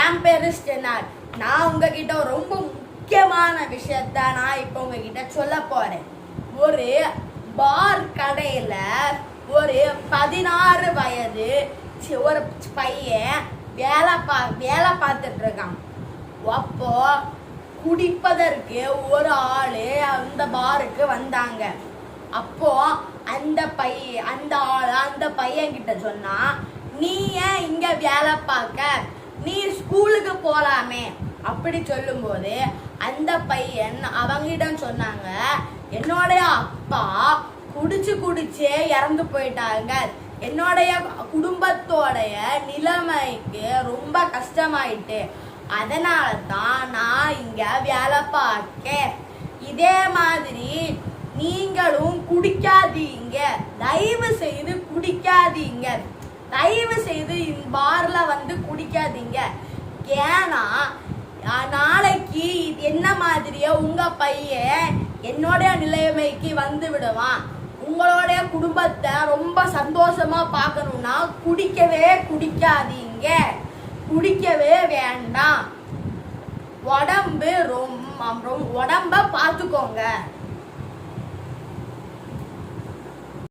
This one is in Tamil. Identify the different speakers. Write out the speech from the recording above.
Speaker 1: என் பேரு ஸ்டெனார். நான் உங்ககிட்ட ரொம்ப முக்கியமான விஷயத்த நான் இப்போ உங்ககிட்ட சொல்ல போறேன். ஒரு பார் கடையில ஒரு பதினாறு வயது ஒரு பையன் வேலை பா வேலை பார்த்துட்டு இருக்கான். அப்போ குடிப்பதற்கு ஒரு ஆளு அந்த பாருக்கு வந்தாங்க. அப்போ அந்த பையன் அந்த ஆள் அந்த பையன் கிட்ட சொன்னா நீ ஏன் இங்க வேலை பார்க்க? நீ ஸ்கூலுக்கு போகலாமே அப்படி சொல்லும்போது அந்த பையன் அவங்கிடம் சொன்னாங்க என்னோடைய அப்பா குடிச்சு குடிச்சே இறந்து போயிட்டாங்க. என்னுடைய குடும்பத்தோடைய நிலைமைக்கு ரொம்ப கஷ்டமாயிட்டு அதனால தான் நான் இங்க வேலை பார்க்கேன். இதே மாதிரி நீங்களும் குடிக்காதீங்க. தயவு செய்து குடிக்காதீங்க. தயவு செய்து இந்த குடிக்காதீங்க ஏன்னா நாளைக்கு இது என்ன மாதிரியே உங்க பையன் என்னுடைய நிலைமைக்கு வந்து விடுவான். உங்களுடைய குடும்பத்தை ரொம்ப சந்தோஷமா பார்க்கணும்னா குடிக்கவே குடிக்காதீங்க. குடிக்கவே வேண்டாம். உடம்பு ரொம்ப- உடம்ப பார்த்துக்கோங்க.